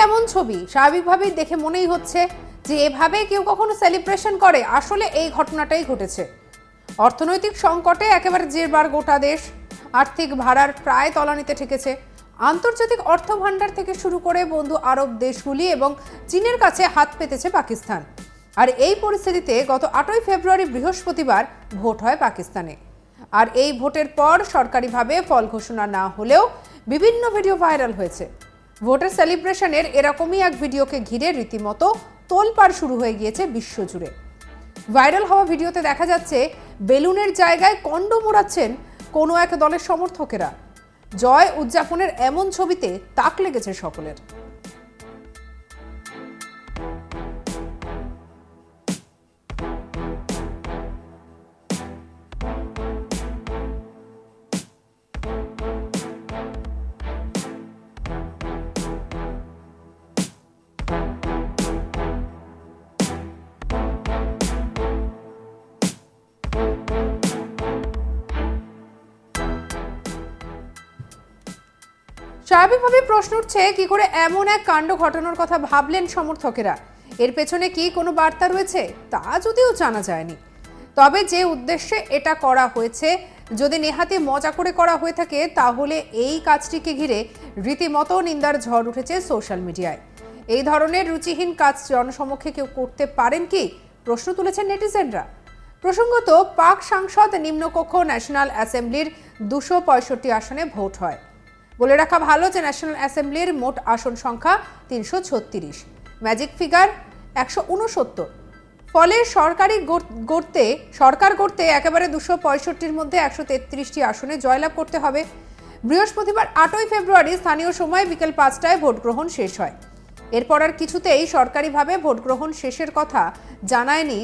কেমন ছবি? স্বাভাবিকভাবেই দেখে মনেই হচ্ছে যে এভাবে কেউ কখনো সেলিব্রেশন করে। আসলে এই ঘটনাটাই ঘটেছে। অর্থনৈতিক সংকটে একেবারে জেরবার গোটা দেশ। আর্থিক ভাড়ার প্রায় তলানিতে ঠেকেছে। আন্তর্জাতিক অর্থ ভাণ্ডার থেকে শুরু করে বন্ধু আরব দেশগুলি এবং চীনের কাছে হাত পেতেছে পাকিস্তান। আর এই পরিস্থিতিতে গত আটই ফেব্রুয়ারি বৃহস্পতিবার ভোট হয় পাকিস্তানে। আর এই ভোটের পর সরকারিভাবে ফল ঘোষণা না হলেও বিভিন্ন ভিডিও ভাইরাল হয়েছে। ভোটের সেলিব্রেশনের এরকমই এক ভিডিওকে ঘিরে রীতিমতো তোলপাড় শুরু হয়ে গিয়েছে বিশ্বজুড়ে। ভাইরাল হওয়া ভিডিওতে দেখা যাচ্ছে, বেলুনের জায়গায় কণ্ড মোড়াচ্ছেন কোনো এক দলের সমর্থকেরা। জয় উদযাপনের এমন ছবিতে তাক লেগেছে সকলের। স্বাভাবিকভাবে প্রশ্ন উঠছে, কি করে এমন এক কাণ্ড ঘটানোর কথা ভাবলেন সমর্থকেরা? এর পেছনে কি কোনো বার্তা রয়েছে? তা যদিও জানা যায়নি। তবে যে উদ্দেশ্যে এটা করা হয়েছে, যদি নেহাতি মজা করে করা হয়ে থাকে, তাহলে এই কাজটিকে ঘিরে রীতিমতো নিন্দার ঝড় উঠেছে সোশ্যাল মিডিয়ায়। এই ধরনের রুচিহীন কাজ জনসমক্ষে কেউ করতে পারেন কি? প্রশ্ন তুলেছেন নেটিজেনরা। প্রসঙ্গত, পাক সাংসদ নিম্নকক্ষ ন্যাশনাল অ্যাসেম্বলির দুশো পঁয়ষট্টি আসনে ভোট হয়। বলে রাখা ভালো যে ন্যাশনাল অ্যাসেম্বলির মোট আসন সংখ্যা তিনশো ছত্রিশ। ম্যাজিক ফিগার একশো উনসত্তর। ফলে সরকারি গড়তে, সরকার গড়তে একেবারে দুশো পঁয়ষট্টির মধ্যে একশো তেত্রিশটি আসনে জয়লাভ করতে হবে। বৃহস্পতিবার আটই ফেব্রুয়ারি স্থানীয় সময় বিকেল পাঁচটায় ভোট গ্রহণ শেষ হয়। এরপর আর কিছুতেই সরকারিভাবে ভোট গ্রহণ শেষের কথা জানায়নি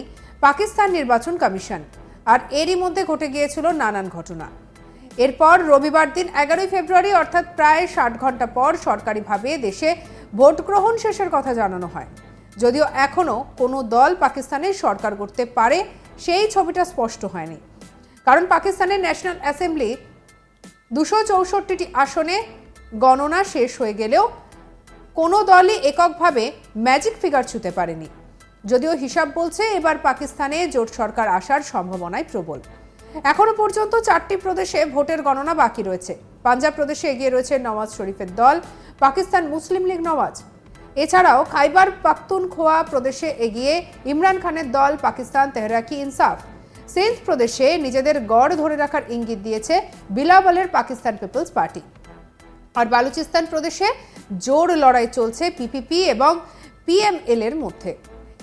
পাকিস্তান নির্বাচন কমিশন। আর এরই মধ্যে ঘটে গিয়েছিল নানান ঘটনা। এরপর রবিবার দিন এগারোই ফেব্রুয়ারি, অর্থাৎ প্রায় ষাট ঘণ্টা পর সরকারিভাবে দেশে ভোট গ্রহণ শেষের কথা জানানো হয়। যদিও এখনও কোনো দল পাকিস্তানের সরকার করতে পারে, সেই ছবিটা স্পষ্ট হয়নি। কারণ পাকিস্তানের ন্যাশনাল অ্যাসেম্বলি দুশো চৌষট্টিটি আসনে গণনা শেষ হয়ে গেলেও কোনো দলই এককভাবে ম্যাজিক ফিগার ছুতে পারেনি। যদিও হিসাব বলছে এবার পাকিস্তানে জোট সরকার আসার সম্ভাবনাই প্রবল। এখনও পর্যন্ত চারটি প্রদেশে ভোটের গণনা বাকি রয়েছে। পাঞ্জাব প্রদেশে এগিয়ে রয়েছে নওয়াজ শরীফের দল, পাকিস্তান মুসলিম লীগ নওয়াজ। এছাড়াও খাইবার পাখতুনখোয়া প্রদেশে এগিয়ে ইমরান খানের দল, পাকিস্তান তেহরাকি ইনসাফ। সিন্ধ প্রদেশে নিজেদের গড় ধরে রাখার ইঙ্গিত দিয়েছে বিলাবলের পাকিস্তান পিপলস পার্টি। আর বালুচিস্তান প্রদেশে জোর লড়াই চলছে পিপিপি এবং পিএমএল এর মধ্যে।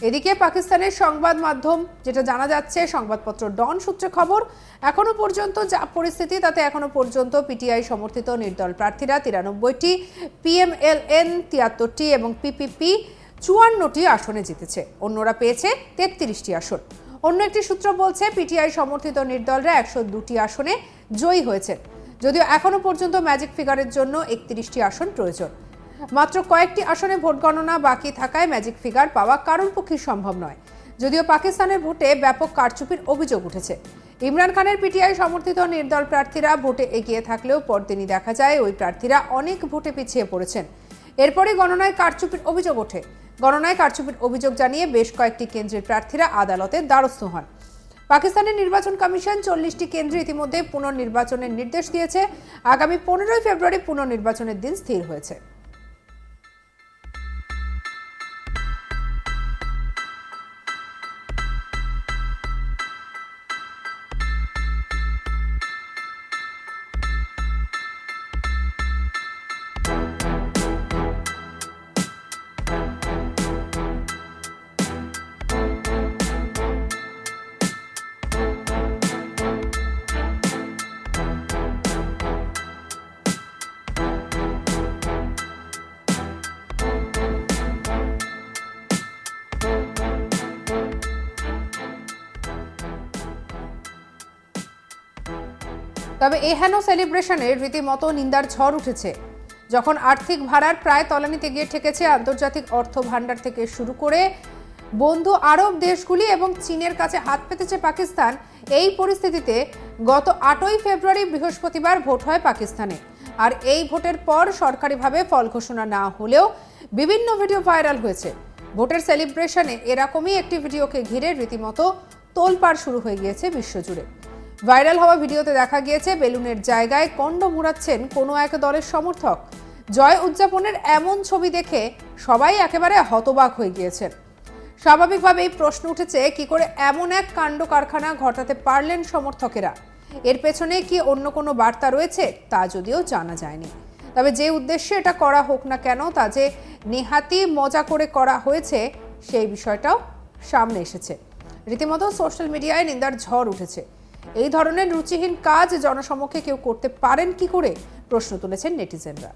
এদিকে পাকিস্তানের সংবাদ মাধ্যম, যেটা জানা যাচ্ছে, সংবাদপত্র ডন সূত্রে খবর, এখনও পর্যন্ত যা পরিস্থিতি, তাতে এখনও পর্যন্ত পিটিআই সমর্থিত নির্দল প্রার্থীরা তিরানব্বইটি, পিএমএলএন তিয়াত্তরটি এবং পিপিপি চুয়ান্নটি আসনে জিতেছে। অন্যরা পেয়েছে তেত্রিশটি আসন। অন্য একটি সূত্র বলছে, পিটিআই সমর্থিত নির্দলরা একশো দুটি আসনে জয়ী হয়েছে যদিও এখনও পর্যন্ত ম্যাজিক ফিগারের জন্য একত্রিশটি আসন প্রয়োজন। মাত্র কয়েকটি আসনে ভোট গণনা বাকি থাকায় ম্যাজিক ফিগার পাওয়া কারোর পক্ষে সম্ভব নয়। যদিও পাকিস্তানের ভোটে ব্যাপক কারচুপির অভিযোগ উঠেছে। ইমরান খানের পিটিআই সমর্থিত নির্দল প্রার্থীরা ভোটে এগিয়ে থাকলেও পরদিনই দেখা যায় ওই প্রার্থীরা অনেক ভোটে পিছিয়ে পড়েছেন। এরপরই গণনায় কারচুপির অভিযোগ ওঠে। গণনায় কারচুপির অভিযোগ জানিয়ে বেশ কয়েকটি কেন্দ্রের প্রার্থীরা আদালতের দ্বারস্থ হন। পাকিস্তানের নির্বাচন কমিশন চল্লিশটি কেন্দ্রে ইতিমধ্যে পুনর্নির্বাচনের নির্দেশ দিয়েছে। আগামী পনেরোই ফেব্রুয়ারি পুনর্নির্বাচনের দিন স্থির হয়েছে। তবে এহেন সেলিব্রেশনের রীতিমতো নিন্দার ঝড় উঠেছে। যখন আর্থিক ভাড়ার প্রায় তলানিতে গিয়ে ঠেকেছে আন্তর্জাতিক অর্থ ভাণ্ডার থেকে শুরু করে বন্ধু আরব দেশগুলি এবং চীনের কাছে হাত পেতেছে পাকিস্তান, এই পরিস্থিতিতে গত আটই ফেব্রুয়ারি বৃহস্পতিবার ভোট হয় পাকিস্তানে। আর এই ভোটের পর সরকারিভাবে ফল ঘোষণা না হলেও বিভিন্ন ভিডিও ভাইরাল হয়েছে। ভোটের সেলিব্রেশনে এরকমই একটি ভিডিওকে ঘিরে রীতিমতো তোলপাড় শুরু হয়ে গিয়েছে বিশ্বজুড়ে। ভাইরাল হওয়া ভিডিওতে দেখা গিয়েছে, বেলুনের জায়গায় কণ্ড মুড়াচ্ছেন কোনো এক দলের সমর্থক। জয় উদযাপনের এমন ছবি দেখে সবাই একেবারে হতবাক হয়ে গিয়েছেন। স্বাভাবিকভাবেই প্রশ্ন উঠেছে, কি করে এমন এক কাণ্ড কারখানা ঘটাতে পারলেন সমর্থকেরা? এর পেছনে কি অন্য কোনো বার্তা রয়েছে, তা যদিও জানা যায়নি। তবে যে উদ্দেশ্যে এটা করা হোক না কেন, তা যে নেহাতি মজা করে করা হয়েছে, সেই বিষয়টাও সামনে এসেছে। রীতিমতো সোশ্যাল মিডিয়ায় নিন্দার ঝড় উঠেছে। এই ধরনের রুচিহীন কাজ জনসমক্ষে কেউ করতে পারেন কি করে? প্রশ্ন তুলেছেন নেটিজেনরা।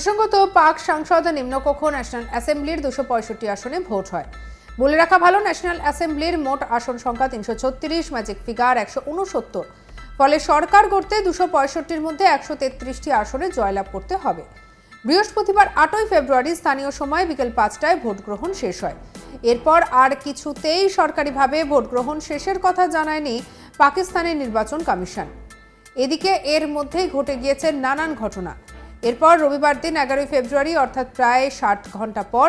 প্রসঙ্গত, পাক সাংসদ নিম্নকক্ষ ন্যাশনাল অ্যাসেম্বলির দুশো পঁয়ষট্টি আসনে ভোট হয়। বলে রাখা ভালো, ন্যাশনাল অ্যাসেম্বলির মোট আসন সংখ্যা তিনশো ছত্রিশ, ম্যাজিক ফিগার একশো উনসত্তর। ফলে সরকার গড়তে দুশো পঁয়ষট্টির মধ্যে একশো তেত্রিশটি আসনে জয়লাভ করতে হবে। বৃহস্পতিবার আটই ফেব্রুয়ারি স্থানীয় সময় বিকেল পাঁচটায় ভোট গ্রহণ শেষ হয়। এরপর আর কিছুতেই সরকারিভাবে ভোট গ্রহণ শেষের কথা জানায়নি পাকিস্তানের নির্বাচন কমিশন। এদিকে এর মধ্যেই ঘটে গিয়েছে নানান ঘটনা। এরপর রবিবার দিন এগারোই ফেব্রুয়ারি, অর্থাৎ প্রায় ষাট ঘণ্টা পর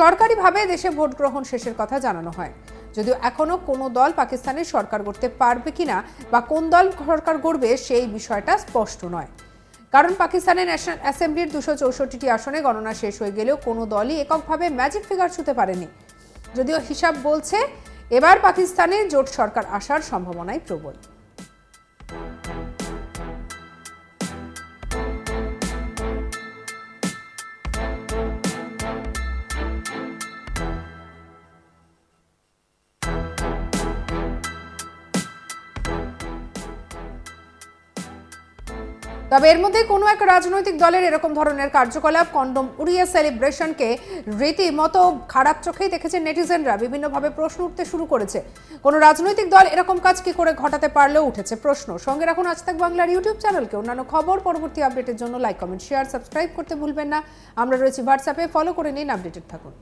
সরকারিভাবে দেশে ভোট গ্রহণ শেষের কথা জানানো হয়। যদিও এখনও কোনো দল পাকিস্তানের সরকার গড়তে পারবে কিনা বা কোন দল সরকার গড়বে সেই বিষয়টা স্পষ্ট নয়। কারণ পাকিস্তানের ন্যাশনাল অ্যাসেম্বলির দুশো চৌষট্টিটি আসনে গণনা শেষ হয়ে গেলেও কোনো দলই এককভাবে ম্যাজিক ফিগার ছুতে পারেনি। যদিও হিসাব বলছে, এবার পাকিস্তানে জোট সরকার আসার সম্ভাবনাই প্রবল। তবে এর মধ্যে কোনো এক রাজনৈতিক দলের এরকম ধরনের কার্যকলাপ, কন্ডম উড়িয়ে সেলিব্রেশনকে রীতিমতো খারাপ চোখেই দেখেছে নেটিজেনরা, বিভিন্নভাবে প্রশ্ন উঠতে শুরু করেছে। কোনো রাজনৈতিক দল এরকম কাজ কি করে ঘটাতে পারলেও উঠেছে প্রশ্ন। সঙ্গে রাখুন আজ তাক বাংলার ইউটিউব চ্যানেলকে। অন্যান্য খবর, পরবর্তী আপডেটের জন্য লাইক কমেন্ট শেয়ার সাবস্ক্রাইব করতে ভুলবেন না। আমরা রয়েছি হোয়াটসঅ্যাপে ফলো করে নিন আপডেটেড থাকুন।